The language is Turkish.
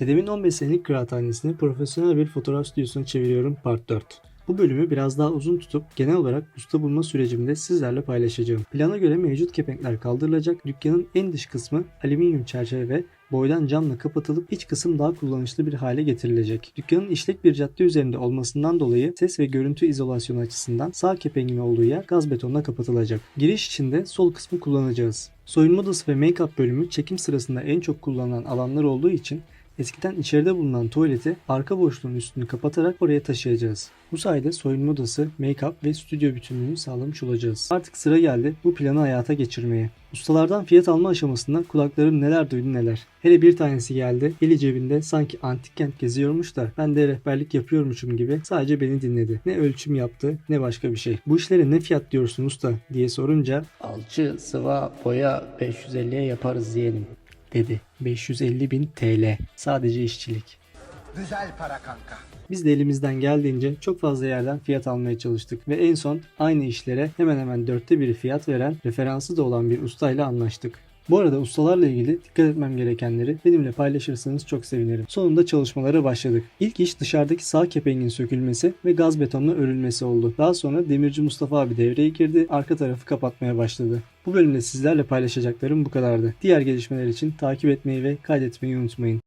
Dedemin 15 senelik kıraathanesini profesyonel bir fotoğraf stüdyosuna çeviriyorum Part 4. Bu bölümü biraz daha uzun tutup genel olarak usta bulma sürecimde sizlerle paylaşacağım. Plana göre mevcut kepenkler kaldırılacak, dükkanın en dış kısmı alüminyum çerçeve ve boydan camla kapatılıp iç kısım daha kullanışlı bir hale getirilecek. Dükkanın işlek bir cadde üzerinde olmasından dolayı ses ve görüntü izolasyonu açısından sağ kepengin olduğu yer gaz betonla kapatılacak. Giriş için de sol kısmı kullanacağız. Soyunma odası ve make-up bölümü çekim sırasında en çok kullanılan alanlar olduğu için Eskiden içeride bulunan tuvaleti arka boşluğun üstünü kapatarak oraya taşıyacağız. Bu sayede soyunma odası, make-up ve stüdyo bütünlüğünü sağlamış olacağız. Artık sıra geldi bu planı hayata geçirmeye. Ustalardan fiyat alma aşamasında kulaklarım neler duydu neler. Hele bir tanesi geldi, eli cebinde sanki antik kent geziyormuş da ben de rehberlik yapıyormuşum gibi sadece beni dinledi. Ne ölçüm yaptı ne başka bir şey. Bu işlere ne fiyat diyorsun usta diye sorunca Alçı, sıva, boya 550'ye yaparız diyelim. Dedi. 550 bin TL. Sadece işçilik. Güzel para kanka. Biz de elimizden geldiğince çok fazla yerden fiyat almaya çalıştık ve en son aynı işlere hemen hemen dörtte biri fiyat veren referansı da olan bir ustayla anlaştık. Bu arada ustalarla ilgili dikkat etmem gerekenleri benimle paylaşırsanız çok sevinirim. Sonunda çalışmalara başladık. İlk iş dışarıdaki sağ kepengin sökülmesi ve gaz betonla örülmesi oldu. Daha sonra demirci Mustafa abi devreye girdi, arka tarafı kapatmaya başladı. Bu bölümde sizlerle paylaşacaklarım bu kadardı. Diğer gelişmeler için takip etmeyi ve kaydetmeyi unutmayın.